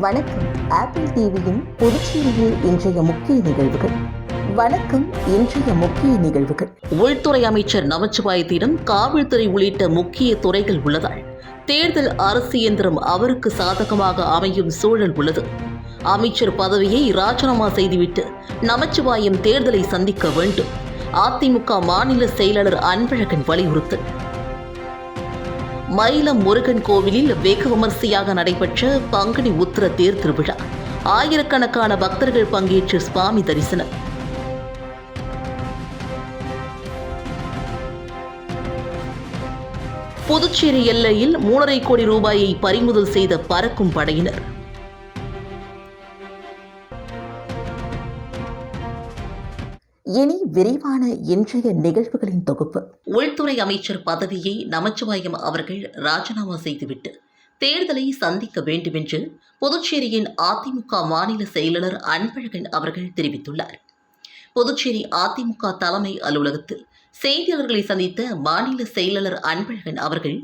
வணக்கம். ஆப்பிள் டிவியின் புதுச்சேரியில் இன்றைய முக்கிய நிகழ்வுகள். வணக்கம் இன்றைய முக்கிய நிகழ்வுகள். உள்துறை அமைச்சர் நமச்சிவாயத்திடம் காவல்துறை உள்ளிட்ட முக்கிய துறைகள் உள்ளதால் தேர்தல் அரசு இயந்திரம் அவருக்கு சாதகமாக அமையும் சூழல் உள்ளது. அமைச்சர் பதவியை ராஜினாமா செய்துவிட்டு நமச்சிவாயம் தேர்தலை சந்திக்க வேண்டும். அதிமுக மாநில செயலாளர் அன்பழகன் வலியுறுத்தல். மயிலம் முருகன் கோவிலில் வெகு விமர்சையாக நடைபெற்ற பங்குனி உத்திர தேர் திருவிழா ஆயிரக்கணக்கான பக்தர்கள் பங்கேற்று சுவாமி தரிசனம். புதுச்சேரி எல்லையில் மூணரை கோடி ரூபாயை பறிமுதல் செய்த பறக்கும் படையினர். இனி விரிவான இன்றைய நிகழ்வுகளின் தொகுப்பு. உள்துறை அமைச்சர் பதவியை நமச்சிவாயம் அவர்கள் ராஜினாமா செய்துவிட்டு தேர்தலை சந்திக்க வேண்டுமென்று புதுச்சேரியின் அதிமுக மாநில செயலாளர் அன்பழகன் அவர்கள் தெரிவித்துள்ளார். புதுச்சேரி அதிமுக தலைமை அலுவலகத்தில் செய்தியாளர்களை சந்தித்த மாநில செயலாளர் அன்பழகன் அவர்கள்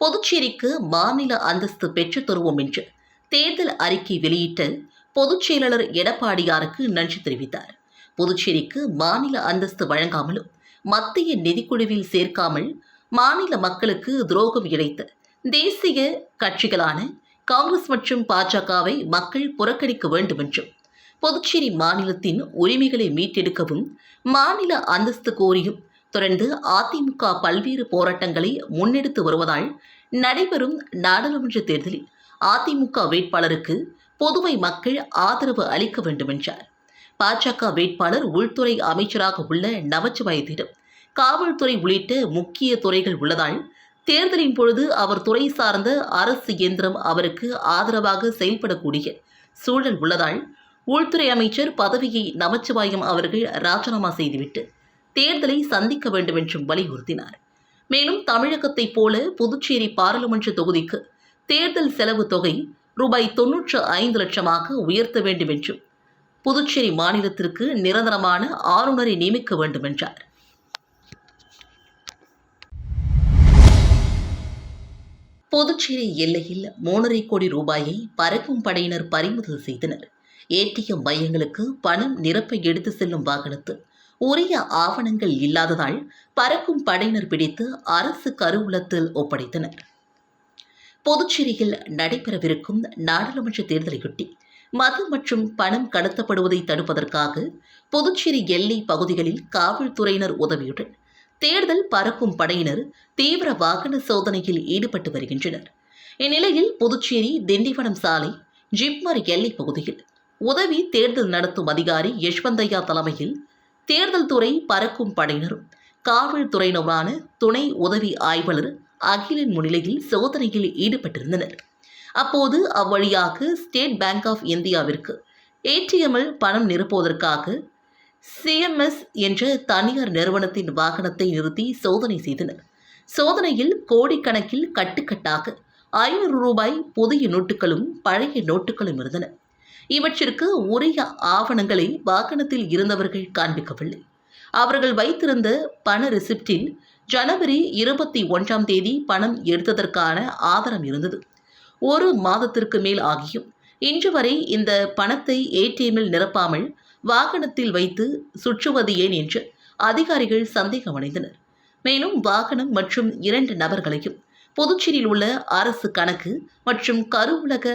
புதுச்சேரிக்கு மாநில அந்தஸ்து பெற்றுத் தருவோம் என்று தேர்தல் அறிக்கை வெளியிட்ட பொதுச் செயலாளர் எடப்பாடியாருக்கு நன்றி தெரிவித்தார். புதுச்சேரிக்கு மாநில அந்தஸ்து வழங்காமலும் மத்திய நிதிக்குழுவில் சேர்க்காமல் மாநில மக்களுக்கு துரோகம் இழைத்த தேசிய கட்சிகளான காங்கிரஸ் மற்றும் பாஜகவை மக்கள் புறக்கணிக்க வேண்டும் என்றும் புதுச்சேரி மாநிலத்தின் உரிமைகளை மீட்டெடுக்கவும் மாநில அந்தஸ்து கோரியும் தொடர்ந்து அதிமுக பல்வேறு போராட்டங்களை முன்னெடுத்து வருவதால் நடைபெறும் நாடாளுமன்ற தேர்தலில் அதிமுக வேட்பாளருக்கு பொதுவை மக்கள் ஆதரவு அளிக்க வேண்டும் என்றார் பாஜக வேட்பாளர் உள்துறை அமைச்சராக உள்ள நமச்சிவாயத்திடம் காவல்துறை உள்ளிட்ட முக்கிய துறைகள் உள்ளதால் தேர்தலின் பொழுது அவர் துறை சார்ந்த அரசு இயந்திரம் அவருக்கு ஆதரவாக செயல்படக்கூடிய சூழல் உள்ளதால் உள்துறை அமைச்சர் பதவியை நமச்சிவாயம் அவர்கள் ராஜினாமா செய்துவிட்டு தேர்தலை சந்திக்க வேண்டும் என்றும் வலியுறுத்தினார். மேலும் தமிழகத்தைப் போல புதுச்சேரி பாராளுமன்ற தொகுதிக்கு தேர்தல் செலவு தொகை ரூபாய் தொன்னூற்று ஐந்து லட்சமாக உயர்த்த வேண்டும் என்றும் புதுச்சேரி மாநிலத்திற்கு நிரந்தரமான ஆளுநரை நியமிக்க வேண்டும் என்றார். புதுச்சேரி எல்லையில் மூன்றரை கோடி ரூபாயை பறக்கும் படையினர் பறிமுதல் செய்தனர். ஏடிஎம் மையங்களுக்கு பணம் நிரப்ப எடுத்து செல்லும் வாகனத்தில் உரிய ஆவணங்கள் இல்லாததால் பறக்கும் படையினர் பிடித்து அரசு கருவூலத்தில் ஒப்படைத்தனர். புதுச்சேரியில் நடைபெறவிருக்கும் நாடாளுமன்ற தேர்தலையொட்டி மது மற்றும் பணம் கடத்தப்படுவதை தடுப்பதற்காக புதுச்சேரி எல்லை பகுதிகளில் காவல்துறையினர் உதவியுடன் தேர்தல் பறக்கும் படையினர் தீவிர வாகன சோதனையில் ஈடுபட்டு வருகின்றனர். இந்நிலையில் புதுச்சேரி திண்டிவனம் சாலை ஜிப்மர் எல்லை பகுதியில் உதவி தேர்தல் நடத்தும் அதிகாரி யஷ்வந்தையா தலைமையில் தேர்தல் துறை பறக்கும் படையினரும் காவல்துறையினருமான துணை உதவி ஆய்வாளர் அகிலன் முன்னிலையில் சோதனையில் ஈடுபட்டிருந்தனர். அப்போது அவ்வழியாக ஸ்டேட் பேங்க் ஆஃப் இந்தியாவிற்கு ஏடிஎம்மில் பணம் நிரப்புவதற்காக சிஎம்எஸ் என்ற தனியார் நிறுவனத்தின் வாகனத்தை நிறுத்தி சோதனை செய்தனர். சோதனையில் கோடிக்கணக்கில் கட்டுக்கட்டாக ஐநூறு ரூபாய் புதிய நோட்டுகளும் பழைய நோட்டுகளும் இருந்தன. இவற்றிற்கு உரிய ஆவணங்களை வாகனத்தில் இருந்தவர்கள் காண்பிக்கவில்லை. அவர்கள் வைத்திருந்த பண ரிசிப்டில் ஜனவரி இருபத்தி ஒன்றாம் தேதி பணம் எடுத்ததற்கான ஆதாரம் இருந்தது. ஒரு மாதத்திற்கு மேல் ஆகியும். இன்று வரை இந்த பணத்தை ஏடிஎம்மில் நிரப்பாமல் வாகனத்தில் வைத்து சுற்றுவது ஏன் என்று அதிகாரிகள் சந்தேகமடைந்தனர். மேலும் வாகனம் மற்றும் இரண்டு நபர்களையும் புதுச்சேரியில் உள்ள அரசு கணக்கு மற்றும் கருவுலக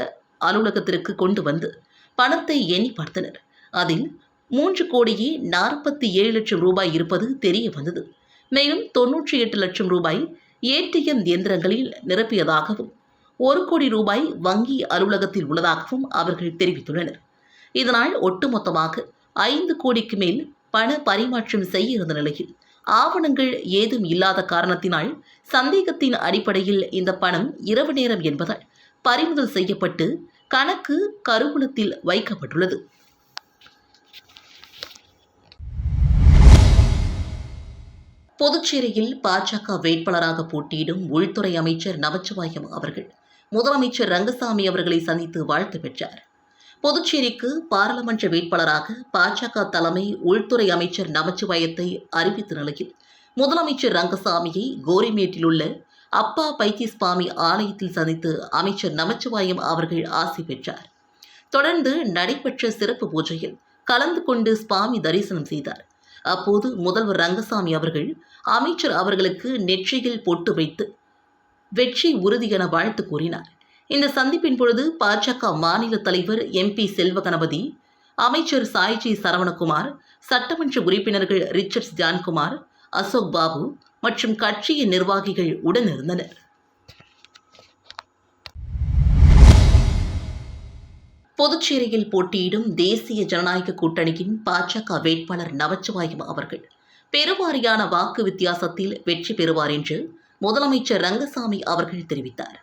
அலுவலகத்திற்கு கொண்டு வந்து பணத்தை எண்ணி பார்த்தனர். அதில் மூன்று கோடியே நாற்பத்தி ஏழு லட்சம் ரூபாய் இருப்பது தெரிய வந்தது. மேலும் தொன்னூற்றி எட்டு லட்சம் ரூபாய் ஏடிஎம் இயந்திரங்களில் நிரப்பியதாகவும் ஒரு கோடி ரூபாய் வங்கி அலுவலகத்தில் உள்ளதாகவும் அவர்கள் தெரிவித்துள்ளனர். இதனால் ஒட்டுமொத்தமாக ஐந்து கோடிக்கு மேல் பண பரிமாற்றம் செய்ய இருந்த நிலையில் ஆவணங்கள் ஏதும் இல்லாத காரணத்தினால் சந்தேகத்தின் அடிப்படையில் இந்த பணம் இரவு நேரம் என்பதால் பறிமுதல் செய்யப்பட்டு கணக்கு கருவூலத்தில் வைக்கப்பட்டுள்ளது. புதுச்சேரியில் பாஜக வேட்பாளராக போட்டியிடும் உள்துறை அமைச்சர் நமச்சிவாயம் அவர்கள் முதலமைச்சர் ரங்கசாமி அவர்களை சந்தித்து வாழ்த்து பெற்றார். புதுச்சேரிக்கு பாராளுமன்ற வேட்பாளராக பாஜக தலைமை உள்துறை அமைச்சர் நமச்சிவாயத்தை அறிவித்த நிலையில் முதலமைச்சர் ரங்கசாமியை கோரிமேட்டில் உள்ள அப்பா பைத்தியஸ்வாமி ஆலயத்தில் சந்தித்து அமைச்சர் நமச்சிவாயம் அவர்கள் ஆசி பெற்றார். தொடர்ந்து நடைபெற்ற சிறப்பு பூஜையில் கலந்து கொண்டு சுவாமி தரிசனம் செய்தார். அப்போது முதல்வர் ரங்கசாமி அவர்கள் அமைச்சர் அவர்களுக்கு நெற்றியில் பொட்டு வைத்து வெற்றி உறுதி என வாழ்த்து கூறினார். இந்த சந்திப்பின் பொழுது பாஜக மாநில தலைவர் எம்பி செல்வகணபதி அமைச்சர் சாய்ஜி சரவணகுமார் சட்டமன்ற உறுப்பினர்கள் ரிச்சர்ட்ஸ் ஜான்குமார் அசோக் பாபு மற்றும் கட்சியின் நிர்வாகிகள் உடனிருந்தனர். புதுச்சேரியில் போட்டியிடும் தேசிய ஜனநாயக கூட்டணியின் பாஜக வேட்பாளர் நமச்சிவாயம் அவர்கள். பெருவாரியான வாக்கு வித்தியாசத்தில் வெற்றி பெறுவார் என்று முதலமைச்சர் ரங்கசாமி அவர்கள் தெரிவித்தார்.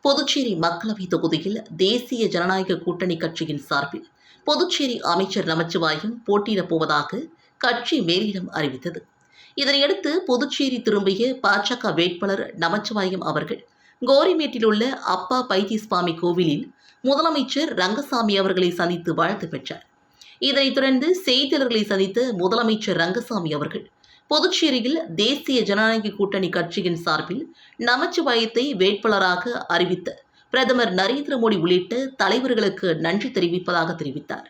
புதுச்சேரி மக்களவை தொகுதியில் தேசிய ஜனநாயக கூட்டணி கட்சியின் சார்பில் புதுச்சேரி அமைச்சர் நமச்சிவாயம் போட்டியிடப் போவதாக கட்சி மேலிடம் அறிவித்தது. இதனையடுத்து புதுச்சேரி திரும்பிய பாஜக வேட்பாளர் நமச்சிவாயம் அவர்கள் கோரிமேட்டில் உள்ள அப்பா பைத்தியசுவாமி கோவிலில் முதலமைச்சர் ரங்கசாமி அவர்களை சந்தித்து வாழ்த்து பெற்றார். இதனைத் தொடர்ந்து செய்தியாளர்களை சந்தித்த முதலமைச்சர் ரங்கசாமி அவர்கள் புதுச்சேரியில் தேசிய ஜனநாயக கூட்டணி கட்சியின் சார்பில் நமச்சிவாயத்தை வேட்பாளராக அறிவித்த பிரதமர் நரேந்திர மோடி உள்ளிட்ட தலைவர்களுக்கு நன்றி தெரிவிப்பதாக தெரிவித்தார்.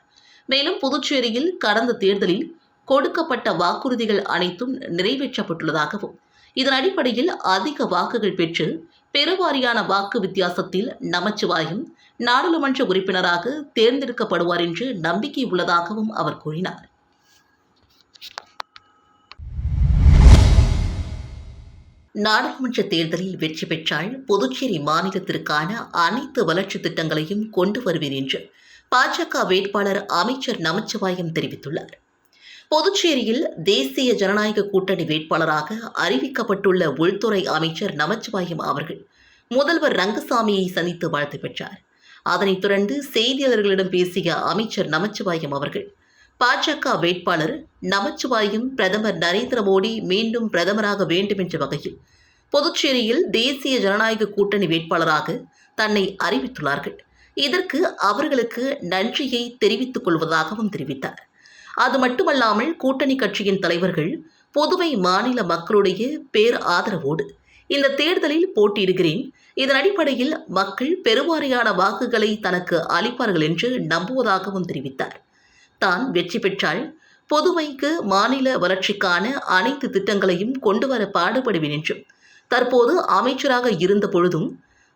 மேலும் புதுச்சேரியில் கடந்த தேர்தலில் கொடுக்கப்பட்ட வாக்குறுதிகள் அனைத்தும் நிறைவேற்றப்பட்டுள்ளதாகவும் இதன் அடிப்படையில் அதிக வாக்குகள் பெற்று பெருவாரியான வாக்கு வித்தியாசத்தில் நமச்சிவாயம் நாடாளுமன்ற உறுப்பினராக தேர்ந்தெடுக்கப்படுவார் என்று நம்பிக்கை உள்ளதாகவும் அவர் கூறினார். நாடாளுமன்ற தேர்தலில் வெற்றி பெற்றால் புதுச்சேரி மாநிலத்திற்கான அனைத்து வளர்ச்சி திட்டங்களையும் கொண்டு வருவேன் என்று பாஜக வேட்பாளர் அமைச்சர் நமச்சிவாயம் தெரிவித்துள்ளார். புதுச்சேரியில் தேசிய ஜனநாயக கூட்டணி வேட்பாளராக அறிவிக்கப்பட்டுள்ள உள்துறை அமைச்சர் நமச்சிவாயம் அவர்கள் முதல்வர் ரங்கசாமியை சந்தித்து வாழ்த்து பெற்றார். அதனைத் தொடர்ந்து செய்தியாளர்களிடம் பேசிய அமைச்சர் நமச்சிவாயம் அவர்கள் பாஜக வேட்பாளர் நமச்சிவாயும் பிரதமர் நரேந்திர மோடி மீண்டும் பிரதமராக வேண்டும் என்ற வகையில் புதுச்சேரியில் தேசிய ஜனநாயக கூட்டணி வேட்பாளராக தன்னை அறிவித்துள்ளார்கள். இதற்கு அவர்களுக்கு நன்றியை தெரிவித்துக் கொள்வதாகவும் தெரிவித்தார். அது மட்டுமல்லாமல் கூட்டணி கட்சியின் தலைவர்கள் புதுவை மாநில மக்களுடைய பேர் ஆதரவோடு இந்த தேர்தலில் போட்டியிடுகிறேன். இதன் அடிப்படையில் மக்கள் பெருவாரியான வாக்குகளை தனக்கு அளிப்பார்கள் என்று நம்புவதாகவும் தெரிவித்தார். தான் வெற்றி பெற்றால் புதுவைக்கு மாநில வளர்ச்சிக்கான அனைத்து திட்டங்களையும் கொண்டு வர பாடுபடுவேன் என்றும் தற்போது அமைச்சராக இருந்த பொழுதும்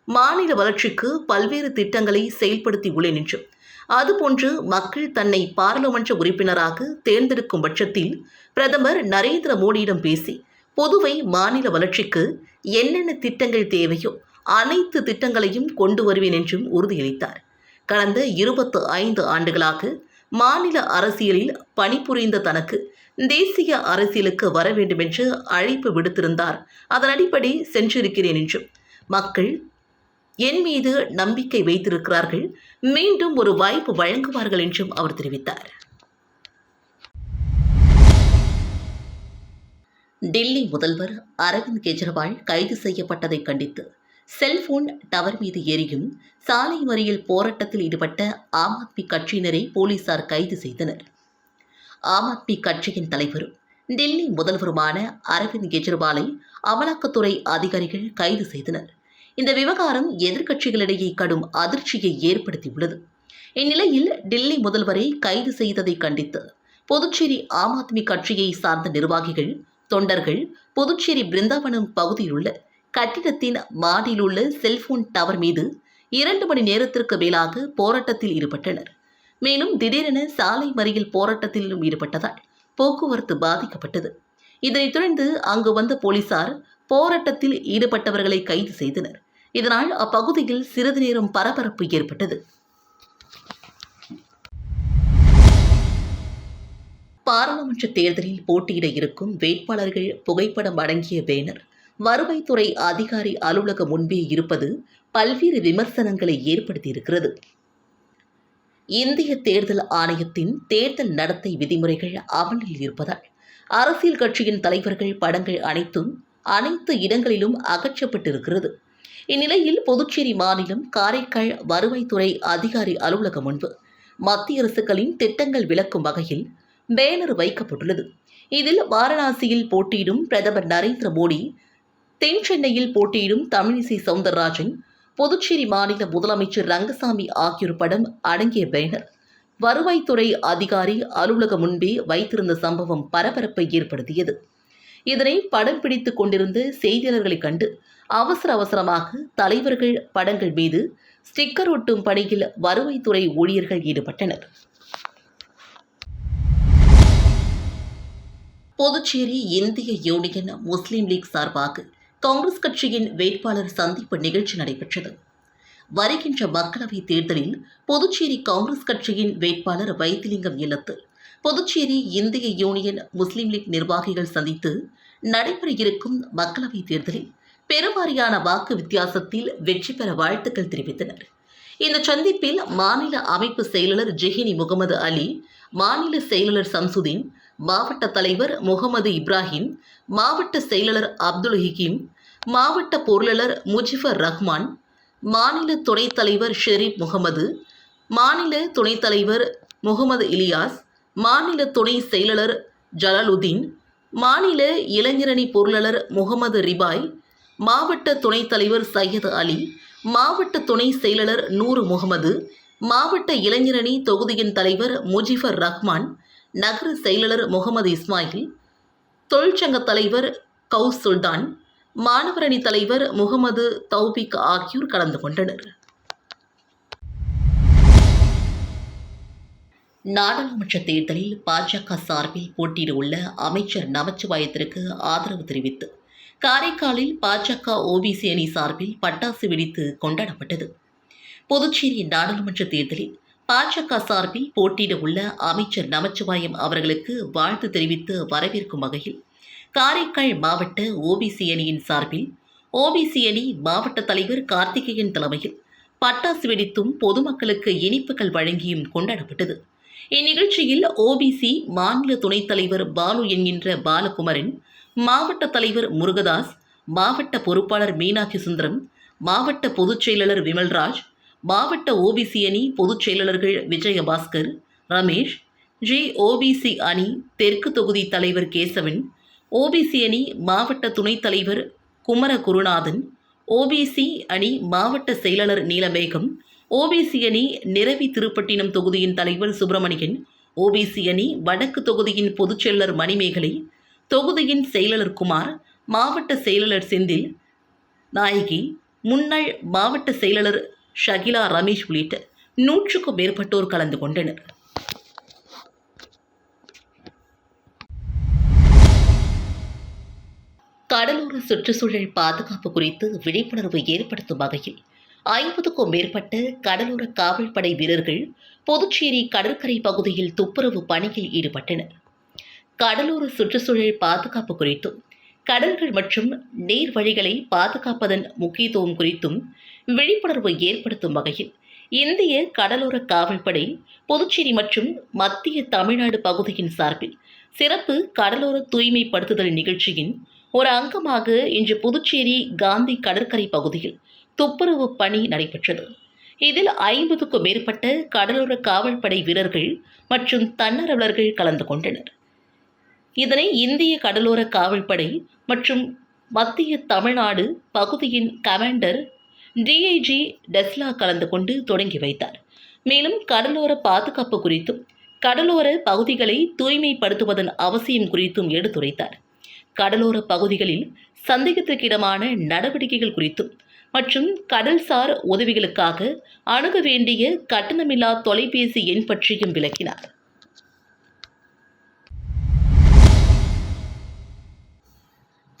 மாநில வளர்ச்சிக்கு பல்வேறு திட்டங்களை செயல்படுத்தி உள்ளேன் என்றும் அதுபோன்று மக்கள் தன்னை பாராளுமன்ற உறுப்பினராக தேர்ந்தெடுக்கும் பட்சத்தில் பிரதமர் நரேந்திர மோடியிடம் பேசி புதுவை மாநில வளர்ச்சிக்கு என்னென்ன திட்டங்கள் தேவையோ அனைத்து திட்டங்களையும் கொண்டு வருவேன் என்றும் உறுதியளித்தார். கடந்த இருபத்து ஐந்து ஆண்டுகளாக மாநில அரசியலில் பணிபுரிந்த தனக்கு தேசிய அரசியலுக்கு வர வேண்டுமென்று அழைப்பு விடுத்திருந்தார். அதன் அடிப்படை சென்றிருக்கிறேன் என்றும் மக்கள் என் மீது நம்பிக்கை வைத்திருக்கிறார்கள். மீண்டும் ஒரு வாய்ப்பு வழங்குவார்கள் என்றும் அவர் தெரிவித்தார். டெல்லி முதல்வர் அரவிந்த் கெஜ்ரிவால் கைது செய்யப்பட்டதை கண்டித்து செல்போன் டவர் மீது எரியும் சாலை மறியல் போராட்டத்தில் ஈடுபட்ட ஆம் ஆத்மி கட்சியினரை போலீசார் கைது செய்தனர். ஆம் ஆத்மி கட்சியின் தலைவரும் டெல்லி முதல்வருமான அரவிந்த் கெஜ்ரிவாலை அமலாக்கத்துறை அதிகாரிகள் கைது செய்தனர். இந்த விவகாரம் எதிர்க்கட்சிகளிடையே கடும் அதிர்ச்சியை ஏற்படுத்தியுள்ளது. இந்நிலையில் டெல்லி முதல்வரை கைது செய்ததை கண்டித்து புதுச்சேரி ஆம் ஆத்மி கட்சியை சார்ந்த நிர்வாகிகள் தொண்டர்கள் புதுச்சேரி பிருந்தாவனம் பகுதியில் உள்ள கட்டிடத்தின் மாடியில் உள்ள செல்போன் டவர் மீது இரண்டு மணி நேரத்திற்கு மேலாக போராட்டத்தில் ஈடுபட்டனர். மேலும் திடீரென சாலை மறியல் போராட்டத்திலும் ஈடுபட்டதால் போக்குவரத்து பாதிக்கப்பட்டது. இதனைத் தொடர்ந்து அங்கு வந்த போலீசார் போராட்டத்தில் ஈடுபட்டவர்களை கைது செய்தனர். இதனால் அப்பகுதியில் சிறிது நேரம் பரபரப்பு ஏற்பட்டது. பாராளுமன்ற தேர்தலில் போட்டியிட இருக்கும் வேட்பாளர்கள் புகைப்படம் அடங்கிய பேனர். வருவாய்த்துறை அதிகாரி அலுவலகம் முன்பே இருப்பது பல்வேறு விமர்சனங்களை ஏற்படுத்தியிருக்கிறது. இந்திய தேர்தல் ஆணையத்தின் தேர்தல் நடத்தை விதிமுறைகள் அமலில் இருப்பதால் அரசியல் கட்சியின் தலைவர்கள் படங்கள் அனைத்தும் அனைத்து இடங்களிலும் அகற்றப்பட்டிருக்கிறது. இந்நிலையில் புதுச்சேரி மாநிலம் காரைக்கால் வருவாய்த்துறை அதிகாரி அலுவலகம் முன்பு மத்திய அரசுகளின் திட்டங்கள் விளக்கும் வகையில் பேனர் வைக்கப்பட்டுள்ளது. இதில் வாரணாசியில் போட்டியிடும் பிரதமர் நரேந்திர மோடி தென் சென்னையில் போட்டியிடும் தமிழிசை சவுந்தரராஜன் புதுச்சேரி மாநில முதலமைச்சர் ரங்கசாமி ஆகியோர் படம் அடங்கிய பேனர். வருவாய்த்துறை அதிகாரி அலுவலகம் முன்பே வைத்திருந்த சம்பவம் பரபரப்பை ஏற்படுத்தியது. இதனை படம் பிடித்துக் கொண்டிருந்த செய்தியாளர்களை கண்டு அவசர அவசரமாக தலைவர்கள் படங்கள் மீது ஸ்டிக்கர் ஒட்டும் பணியில் வருவாய்த்துறை ஊழியர்கள் ஈடுபட்டனர். புதுச்சேரி இந்திய யூனியன் முஸ்லீம் லீக் சார்பாக காங்கிரஸ் கட்சியின் வேட்பாளர் சந்திப்பு நிகழ்ச்சி நடைபெற்றது. வருகின்ற மக்களவைத் தேர்தலில் புதுச்சேரி காங்கிரஸ் கட்சியின் வேட்பாளர் வைத்திலிங்கம் இல்லத்தில் புதுச்சேரி இந்திய யூனியன் முஸ்லீம் லீக் நிர்வாகிகள் சந்தித்து நடைபெற இருக்கும் மக்களவைத் தேர்தலில் பெருவாரியான வாக்கு வித்தியாசத்தில் வெற்றி பெற வாழ்த்துக்கள் தெரிவித்தனர். இந்த சந்திப்பில் மாநில அமைப்பு செயலாளர் ஜெஹினி முகமது அலி மாநில செயலாளர் சம்சுதீன் மாவட்ட தலைவர் முகமது இப்ராஹிம் மாவட்ட செயலாளர் அப்துல் ஹக்கீம் மாவட்ட பொருளாளர் முஜிஃபர் ரஹ்மான் மாநில துணைத் தலைவர் ஷெரீப் முகமது மாநில துணைத் தலைவர் முகமது இலியாஸ் மாநில துணை செயலாளர் ஜலாலுதீன் மாநில இளைஞரணி பொருளாளர் முகமது ரிபாய் மாவட்ட துணைத் தலைவர் சையது அலி மாவட்ட துணை செயலாளர் நூறு முகமது மாவட்ட இளைஞரணி தொகுதியின் தலைவர் முஜிஃபர் ரஹ்மான் நகர செயலாளர் முகமது இஸ்மாயில் தொழிற்சங்க தலைவர் கவுஸ் சுல்தான் மாணவரணி தலைவர் முகமது தௌபிக் ஆகியோர் கலந்து கொண்டனர். நாடாளுமன்ற தேர்தலில் பாஜக சார்பில் போட்டியிடவுள்ள அமைச்சர் நமச்சிவாயத்திற்கு ஆதரவு தெரிவித்து காரைக்காலில் பாஜக ஓபிசி அணி சார்பில் பட்டாசு வெடித்து கொண்டாடப்பட்டது. புதுச்சேரி நாடாளுமன்ற தேர்தலில் பாஜக சார்பில் போட்டியிட உள்ள அமைச்சர் நமச்சிவாயம் அவர்களுக்கு வாழ்த்து தெரிவித்து வரவேற்கும் வகையில் காரைக்கால் மாவட்ட ஓபிசி அணியின் சார்பில் ஓபிசி அணி மாவட்ட தலைவர் கார்த்திகேயன் தலைமையில் பட்டாசு வெடித்தும் பொதுமக்களுக்கு இனிப்புகள் வழங்கியும் கொண்டாடப்பட்டது. இந்நிகழ்ச்சியில் ஓபிசி மாநில துணைத் தலைவர் பாலு என்கின்ற பாலகுமரன் மாவட்ட தலைவர் முருகதாஸ் மாவட்ட பொறுப்பாளர் மீனாட்சி சுந்தரம் மாவட்ட பொதுச் செயலாளர் விமல்ராஜ் மாவட்ட ஓபிசி அணி பொதுச் செயலாளர்கள் விஜயபாஸ்கர் ரமேஷ் ஜே ஓபிசி அணி தெற்கு தொகுதி தலைவர் கேசவன் ஓபிசி அணி மாவட்ட துணைத் தலைவர் குமர குருநாதன் ஓபிசி அணி மாவட்ட செயலாளர் நீலமேகம் ஓபிசி அணி நிரவி திருப்பட்டினம் தொகுதியின் தலைவர் சுப்பிரமணியன் ஓபிசி அணி வடக்கு தொகுதியின் பொதுச் செயலர் மணிமேகலை தொகுதியின் செயலாளர் குமார் மாவட்ட செயலாளர் செந்தில் நாயகி முன்னாள் மாவட்ட செயலாளர் ஷகிலா ரமேஷ் உள்ளிட்ட நூற்றுக்கும் மேற்பட்டோர் கலந்து கொண்டனர். கடலோர சுற்றுச்சூழல் பாதுகாப்பு குறித்து விழிப்புணர்வு ஏற்படுத்தும் வகையில் ஐம்பதுக்கும் மேற்பட்ட கடலோர காவல்படை வீரர்கள் புதுச்சேரி கடற்கரை பகுதியில் துப்புரவு பணியில் ஈடுபட்டனர். கடலோர சுற்றுச்சூழல் பாதுகாப்பு குறித்தும் கடல்கள் மற்றும் நீர்வழிகளை பாதுகாப்பதன் முக்கியத்துவம் குறித்தும் விழிப்புணர்வு ஏற்படுத்தும் வகையில் இந்திய கடலோர காவல்படை புதுச்சேரி மற்றும் மத்திய தமிழ்நாடு பகுதியின் சார்பில் சிறப்பு கடலோர தூய்மைப்படுத்துதல் நிகழ்ச்சியின் ஒரு அங்கமாக இன்று புதுச்சேரி காந்தி கடற்கரை பகுதியில் துப்புரவு பணி நடைபெற்றது. இதில் ஐம்பதுக்கும் மேற்பட்ட கடலோர காவல்படை வீரர்கள் மற்றும் தன்னார்வலர்கள் கலந்து கொண்டனர். இதனை இந்திய கடலோர காவல்படை மற்றும் மத்திய தமிழ்நாடு பகுதியின் கமாண்டர் டிஐஜி டெஸ்லா கலந்து கொண்டு தொடங்கி வைத்தார். மேலும் கடலோர பாதுகாப்பு குறித்தும் கடலோர பகுதிகளை தூய்மைப்படுத்துவதன் அவசியம் குறித்தும் எடுத்துரைத்தார். கடலோர பகுதிகளில் சந்தேகத்திற்கிடமான நடவடிக்கைகள் குறித்தும் மற்றும் கடல்சார் உதவிகளுக்காக அணுக வேண்டிய கட்டணமில்லா தொலைபேசி எண் பற்றியும் விளக்கினார்.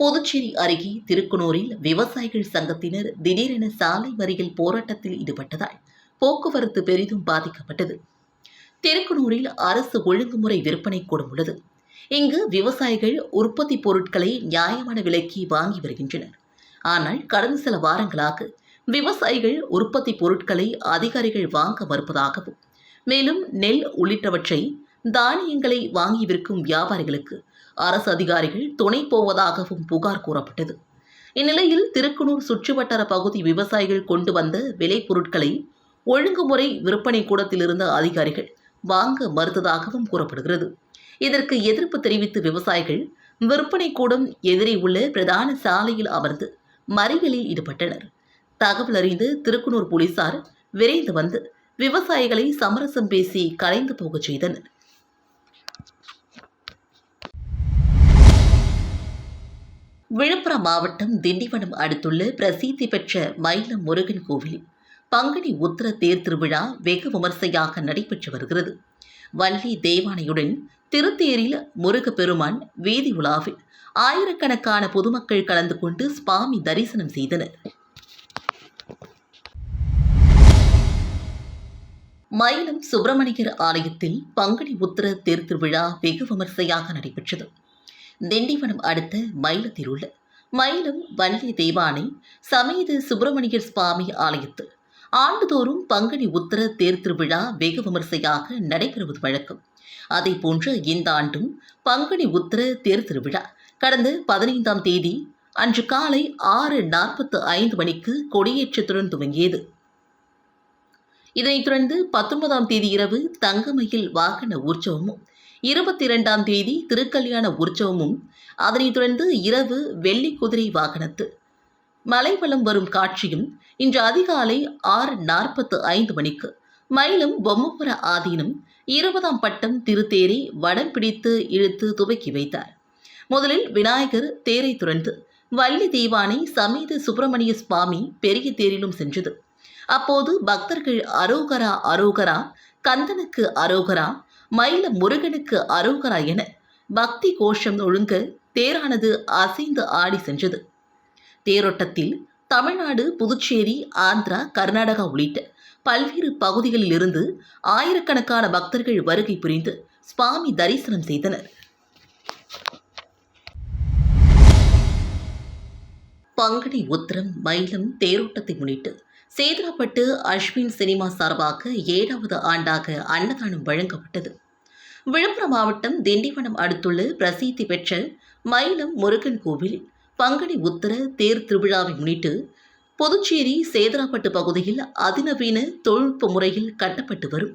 புதுச்சேரி அருகே திருக்குனூரில் விவசாயிகள் சங்கத்தினர் திடீரென சாலை வரியில் போராட்டத்தில் ஈடுபட்டதால் போக்குவரத்து பெரிதும் பாதிக்கப்பட்டது. திருக்குனூரில் அரசு ஒழுங்குமுறை விற்பனை கூடம் உள்ளது. இங்கு விவசாயிகள் உற்பத்தி பொருட்களை நியாயமான விலைக்கு வாங்கி வருகின்றனர். ஆனால் கடந்த சில வாரங்களாக விவசாயிகள் உற்பத்தி பொருட்களை அதிகாரிகள் வாங்க மறுப்பதாகவும் மேலும் நெல் உள்ளிட்டவற்றை தானியங்களை வாங்கி விற்கும் வியாபாரிகளுக்கு அரசு அதிகாரிகள் துணை போவதாகவும் புகார் கூறப்பட்டது. இந்நிலையில் திருக்குனூர் சுற்றுவட்டார பகுதி விவசாயிகள் கொண்டு வந்த விளைபொருட்களை ஒழுங்குமுறை விற்பனை கூடத்திலிருந்த அதிகாரிகள் வாங்க மறுத்ததாகவும் கூறப்படுகிறது. இதற்கு எதிர்ப்பு தெரிவித்து விவசாயிகள் விற்பனை கூடம் எதிரே உள்ள பிரதான சாலையில் அமர்ந்து மறியலில் ஈடுபட்டனர். தகவல் அறிந்து திருக்குனூர் போலீசார் விரைந்து வந்து விவசாயிகளை சமரசம் பேசி கலைந்து போகச் செய்தனர். விழுப்புரம் மாவட்டம் திண்டிவனம் அடுத்துள்ள பிரசித்தி பெற்ற மயிலம் முருகன் கோவிலில் பங்குனி உத்திர தேர் திருவிழா வெகு விமர்சையாக நடைபெற்று வருகிறது. வள்ளி தேவானையுடன் திருத்தேரில் முருகப்பெருமான் வீதி உலாவில் ஆயிரக்கணக்கான பொதுமக்கள் கலந்து கொண்டு சுவாமி தரிசனம் செய்தனர். மயிலம் சுப்பிரமணியர் ஆலயத்தில் பங்குனி உத்திர தேர் திருவிழா வெகு விமர்சையாக நடைபெற்றது. திண்டிவனம் அடுத்த மயிலத்தில் உள்ள மயிலம் வள்ளி தேவானை சமேத சுப்பிரமணியர் சுவாமி ஆலயத்தில் ஆண்டுதோறும் பங்குனி உத்தர தேர் திருவிழா வெகு விமர்சையாக நடைபெறுவது வழக்கம். அதை போன்று இந்த ஆண்டும் பங்குனி உத்தர தேர் திருவிழா கடந்த பதினைந்தாம் தேதி அன்று காலை ஆறு நாற்பத்து ஐந்து மணிக்கு கொடியேற்றத்துடன் துவங்கியது. இதனைத் தொடர்ந்து பத்தொன்பதாம் தேதி இரவு தங்கமயில் வாகன உற்சவமும் இருபத்தி இரண்டாம் தேதி திருக்கல்யாண உற்சவமும் அதனைத் தொடர்ந்து இரவு வெள்ளி குதிரை வாகனத்து. மலைவளம் வரும் காட்சியும் இன்று அதிகாலை ஆறு நாற்பத்து ஐந்து மணிக்கு. மயிலும் பொம்மபுர ஆதீனம் இருபதாம் பட்டம் திருத்தேரை வடம் பிடித்து இழுத்து துவக்கி வைத்தார். முதலில் விநாயகர் தேரை துறந்து வள்ளி தெய்வானை சமேத சுப்பிரமணிய சுவாமி பெரிய தேரிலும் சென்றது. அப்போது பக்தர்கள் அரோகரா அரோகரா கந்தனுக்கு அரோகரா மயில முருகனுக்கு அரோகரா என பக்தி கோஷம் ஒழுங்க தேரானது அசைந்து ஆடி சென்றது. தேரோட்டத்தில் தமிழ்நாடு புதுச்சேரி ஆந்திரா கர்நாடகா உள்ளிட்ட பல்வேறு பகுதிகளில் இருந்து ஆயிரக்கணக்கான பக்தர்கள் வருகை புரிந்து சுவாமி தரிசனம் செய்தனர். பங்குனி உத்திரம் மயிலம் தேரோட்டத்தை முன்னிட்டு சேதராப்பட்டு அஸ்வின் சினிமா சார்பாக ஏழாவது ஆண்டாக அன்னதானம் வழங்கப்பட்டது. விழுப்புரம் மாவட்டம் திண்டிவனம் அடுத்துள்ள பிரசித்தி பெற்ற மயிலம் முருகன் கோவில் பங்குனி உத்தர தேர் திருவிழாவை முன்னிட்டு புதுச்சேரி சேதராப்பட்டு பகுதியில் அதிநவீன தொழில்நுட்ப முறையில் கட்டப்பட்டு வரும்.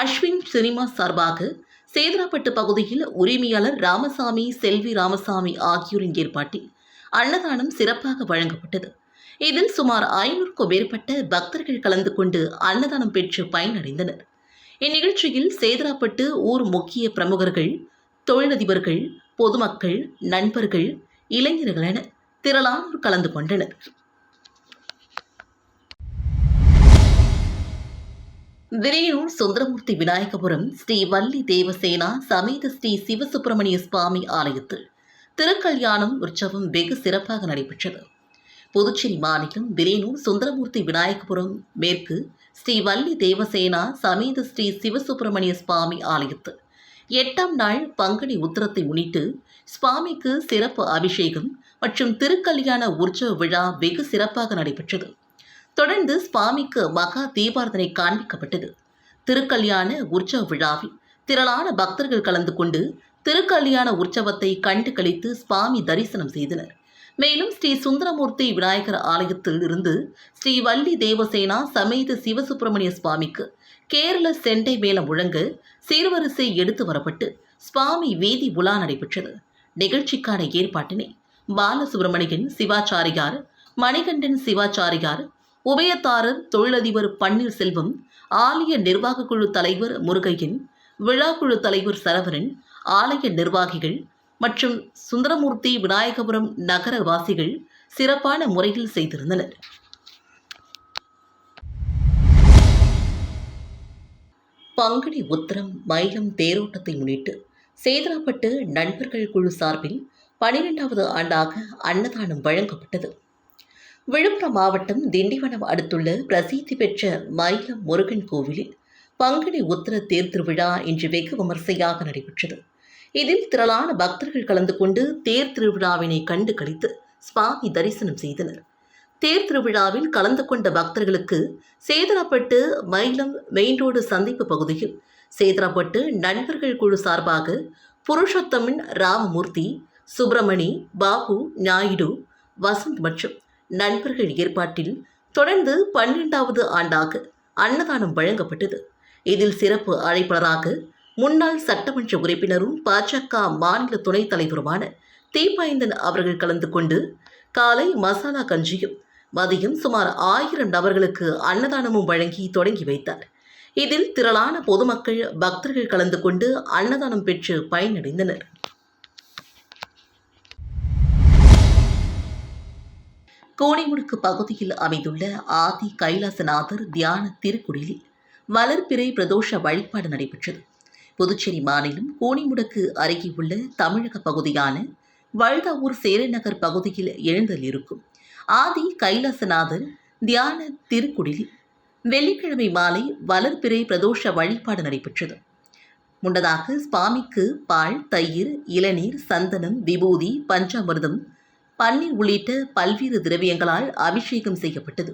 அஸ்வின் சினிமா சார்பாக சேதராப்பட்டு பகுதியில் உரிமையாளர் ராமசாமி செல்வி ராமசாமி ஆகியோரின் ஏற்பாட்டில் அன்னதானம் சிறப்பாக வழங்கப்பட்டது. இதில் சுமார் ஐநூறுக்கும் மேற்பட்ட பக்தர்கள் கலந்து கொண்டு அன்னதானம் பெற்று பயனடைந்தனர். இந்நிகழ்ச்சியில் சேதராப்பட்டு ஊர் முக்கிய பிரமுகர்கள் தொழிலதிபர்கள் பொதுமக்கள் நண்பர்கள் இளைஞர்கள் என திரளானோர் கலந்து கொண்டனர். விரையூர் சுந்தரமூர்த்தி விநாயகபுரம் ஸ்ரீ வள்ளி தேவசேனா சமேத ஸ்ரீ சிவசுப்பிரமணிய சுவாமி ஆலயத்தில் திருக்கல்யாணம் உற்சவம் வெகு சிறப்பாக நடைபெற்றது. புதுச்சேரி மாநிலம் விரேனூர் சுந்தரமூர்த்தி விநாயகபுரம் மேற்கு ஸ்ரீ வள்ளி தேவசேனா சமேத ஸ்ரீ சிவசுப்பிரமணிய சுவாமி ஆலயத்து. எட்டாம் நாள் பங்குனி உத்திரத்தை முன்னிட்டு சுவாமிக்கு சிறப்பு அபிஷேகம் மற்றும் திருக்கல்யாண உற்சவ விழா வெகு சிறப்பாக நடைபெற்றது. தொடர்ந்து சுவாமிக்கு மகா தீபார்த்தனை காண்பிக்கப்பட்டது. திருக்கல்யாண உற்சவ விழாவில் திரளான பக்தர்கள் கலந்து கொண்டு திருக்கல்யாண உற்சவத்தை கண்டு கழித்து சுவாமி தரிசனம் செய்தனர். மேலும் ஸ்ரீ சுந்தரமூர்த்தி விநாயகர் ஆலயத்தில் இருந்து ஸ்ரீ வள்ளி தேவசேனா சமேத சிவசுப்பிரமணிய சுவாமிக்கு கேரள செண்டை மேளம் முழங்க சீர்வரிசை எடுத்து வரப்பட்டு சுவாமி வீதி உலா நடைபெற்றது. நிகழ்ச்சிக்கான ஏற்பாட்டினை பாலசுப்பிரமணியன் சிவாச்சாரியார் மணிகண்டன் சிவாச்சாரியார் உபயதாரர் தொழிலதிபர் பன்னீர்செல்வம் ஆலய நிர்வாகக் குழு தலைவர் முருகையன் விழாக்குழு தலைவர் சரவணன் ஆலய நிர்வாகிகள் மற்றும் சுந்தரமூர்த்தி விநாயகபுரம் நகரவாசிகள் சிறப்பான முறையில் செய்திருந்தனர். பங்குனி உத்திரம் மயிலம் தேரோட்டத்தை முன்னிட்டு சேதராப்பட்டு நண்பர்கள் குழு சார்பில் பனிரெண்டாவது ஆண்டாக அன்னதானம் வழங்கப்பட்டது. விழுப்புரம் மாவட்டம் திண்டிவனம் அடுத்துள்ள பிரசித்தி பெற்ற மயிலம் முருகன் கோவிலில் பங்குனி உத்திர தேர் திருவிழா இன்று வெகு விமர்சையாக நடைபெற்றது. இதில் திரளான பக்தர்கள் கலந்து கொண்டு தேர் திருவிழாவினை கண்டு கழித்து சுவாமி தரிசனம் செய்தனர். தேர் திருவிழாவில் கலந்து கொண்ட பக்தர்களுக்கு சேதராப்பட்டு மயிலம் மெயின் ரோடு சந்திப்பு பகுதியில் சேதராப்பட்டு நண்பர்கள் குழு சார்பாக புருஷோத்தமன் ராமமூர்த்தி சுப்பிரமணி பாபு நாயுடு வசந்த் மற்றும் நண்பர்கள் ஏற்பாட்டில் தொடர்ந்து பன்னிரெண்டாவது ஆண்டாக அன்னதானம் வழங்கப்பட்டது. இதில் சிறப்பு அழைப்பாளராக முன்னாள் சட்டமன்ற உறுப்பினரும் பாஜக மாநில துணைத் தலைவருமான தீபாய்ந்தன் அவர்கள் கலந்து கொண்டு காலை மசாலா கஞ்சியும் மதியம் சுமார் ஆயிரம் நபர்களுக்கு அன்னதானமும் வழங்கி தொடங்கி வைத்தார். இதில் திரளான பொதுமக்கள் பக்தர்கள் கலந்து கொண்டு அன்னதானம் பெற்று பயனடைந்தனர். கோணிமுடுக்கு பகுதியில் அமைந்துள்ள ஆதி கைலாசநாதர் தியான திருக்குடிலில் வளர்பிறை பிரதோஷ வழிபாடு நடைபெற்றது. புதுச்சேரி மாநிலம் கோணிமுடக்கு அருகே உள்ள தமிழக பகுதியான வழுதாவூர் சேரநகர் பகுதியில் எழுந்தல் இருக்கும். ஆதி கைலாசநாதர் தியான திருக்குடிலில் வெள்ளிக்கிழமை மாலை வளர்பிறை பிரதோஷ வழிபாடு நடைபெற்றது. முன்னதாக சுவாமிக்கு பால் தயிர் இளநீர் சந்தனம் விபூதி பஞ்சாமிர்தம் பன்னீர் உள்ளிட்ட பல்வேறு திரவியங்களால் அபிஷேகம் செய்யப்பட்டது.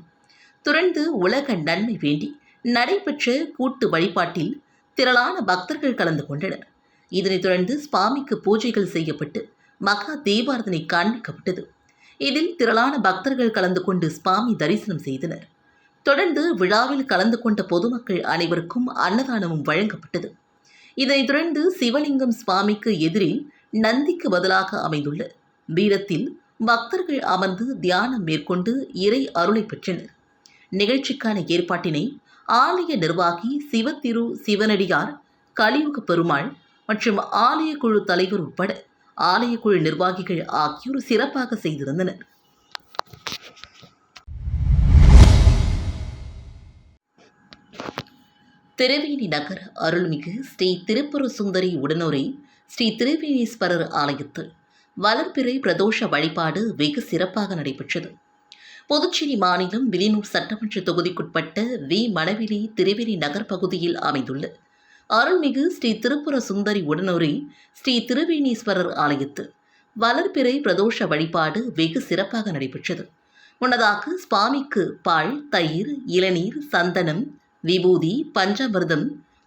தொடர்ந்து உலக நன்மை வேண்டி நடைபெற்ற கூட்டு வழிபாட்டில் திரளான பக்தர்கள் கலந்து கொண்டனர். இதனைத் தொடர்ந்து சுவாமிக்கு பூஜைகள் செய்யப்பட்டு மகா தீபாரதனை காண்பிக்கப்பட்டது. இதில் திரளான பக்தர்கள் கலந்து கொண்டு சுவாமி தரிசனம் செய்தனர். தொடர்ந்து விழாவில் கலந்து கொண்ட பொதுமக்கள் அனைவருக்கும் அன்னதானமும் வழங்கப்பட்டது. இதனைத் தொடர்ந்து சிவலிங்கம் சுவாமிக்கு எதிரில் நந்திக்கு பதிலாக அமைந்துள்ள பீடத்தில் பக்தர்கள் அமர்ந்து தியானம் மேற்கொண்டு இறை அருளை பெற்றனர். நிகழ்ச்சிக்கான ஏற்பாட்டினை ஆலய நிர்வாகி சிவத்திரு சிவனடியார் கலியுக பெருமாள் மற்றும் ஆலய குழு தலைவர் உட்பட ஆலய குழு நிர்வாகிகள் ஆகியோர் சிறப்பாக செய்திருந்தனர். திருவேணி நகர் அருள்மிகு ஸ்ரீ திருப்புர சுந்தரி உடனுரை ஸ்ரீ திருவேணீஸ்வரர் ஆலயத்தில் வளர்பிறை பிரதோஷ வழிபாடு வெகு சிறப்பாக நடைபெற்றது. புதுச்சேரி மாநிலம் விலினூர் சட்டமன்ற தொகுதிக்குட்பட்ட வி. மணவிலி திருவெளி நகர் பகுதியில் அமைந்துள்ள அருள்மிகு ஸ்ரீ திருப்புர சுந்தரி உடனுரை ஸ்ரீ திருவேணீஸ்வரர் ஆலயத்தில் வளர்பிறை பிரதோஷ வழிபாடு வெகு சிறப்பாக நடைபெற்றது. முன்னதாக சுவாமிக்கு பால் தயிர் இளநீர் சந்தனம் விபூதி பஞ்சாமிர்தம்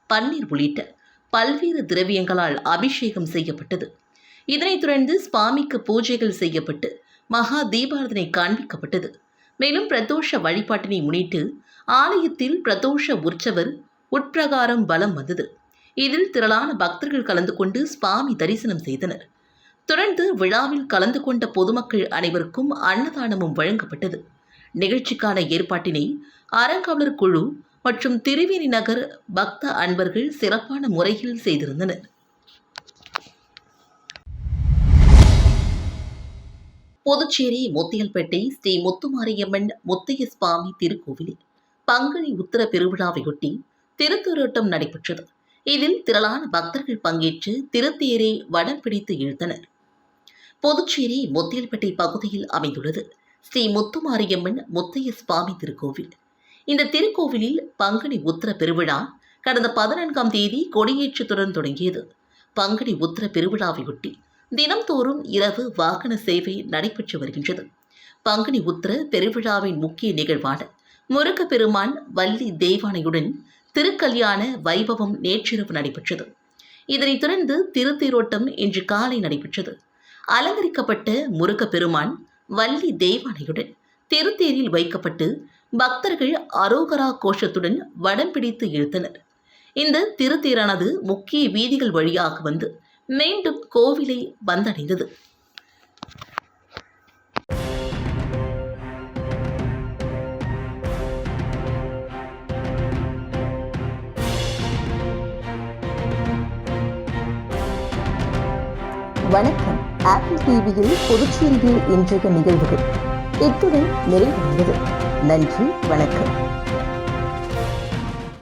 பன்னீர் உள்ளிட்ட பல்வேறு திரவியங்களால் அபிஷேகம் செய்யப்பட்டது. இதனைத் தொடர்ந்து சுவாமிக்கு பூஜைகள் செய்யப்பட்டு மகா தீபாரதனை காண்பிக்கப்பட்டது. மேலும் பிரதோஷ வழிபாட்டினை முன்னிட்டு ஆலயத்தில் பிரதோஷ உற்சவர் உட்பிரகாரம் வலம் வந்தது. இதில் திரளான பக்தர்கள் கலந்து கொண்டு சுவாமி தரிசனம் செய்தனர். தொடர்ந்து விழாவில் கலந்து கொண்ட பொதுமக்கள் அனைவருக்கும் அன்னதானமும் வழங்கப்பட்டது. நிகழ்ச்சிக்கான ஏற்பாட்டினை அறங்காவலர் குழு மற்றும் திருவேணி நகர் பக்த அன்பர்கள் சிறப்பான முறையில் செய்திருந்தனர். புதுச்சேரி முத்தியல்பேட்டை ஸ்ரீ முத்துமாரியம்மன் முத்தைய சுவாமி திருக்கோவிலில் பங்குனி உத்தர பெருவிழாவையொட்டி திருத்தூரோட்டம் நடைபெற்றது. இதில் திரளான பக்தர்கள் பங்கேற்று திருத்தேரை வடம் பிடித்து இழுத்தனர். புதுச்சேரி முத்தியல்பேட்டை பகுதியில் அமைந்துள்ளது ஸ்ரீ முத்துமாரியம்மன் முத்தைய சுவாமி திருக்கோவில். இந்த திருக்கோவிலில் பங்குனி உத்திர பெருவிழா கடந்த பதினான்காம் தேதி கொடியேற்றத்துடன் தொடங்கியது. பங்குனி உத்திர பெருவிழாவையொட்டி தினம்தோறும் இரவு வாகன சேவை நடைபெற்று வருகின்றது. பங்குனி உத்திர பெருவிழாவின் முக்கிய நிகழ்வான முருக்க பெருமான் வள்ளி தேவானையுடன் திருக்கல்யாண வைபவம் நேற்றிரவு நடைபெற்றது. இதனைத் தொடர்ந்து திருத்தேரோட்டம் இன்று காலை நடைபெற்றது. அலங்கரிக்கப்பட்ட முருக்க பெருமான் வள்ளி தேவானையுடன் திருத்தேரில் வைக்கப்பட்டு பக்தர்கள் அரோகரா கோஷத்துடன் வடம் பிடித்து இழுத்தனர். இந்த திருத்தேரானது முக்கிய வீதிகள் வழியாக வந்து மீண்டும் கோவிலை வந்தடைந்தது. வணக்கம். ஆப்பிள் டிவியில் பொதுச்செய்தியில் இன்றைய நிகழ்வுகள். இத்துடன் நிறைவடைந்தது. நன்றி வணக்கம்.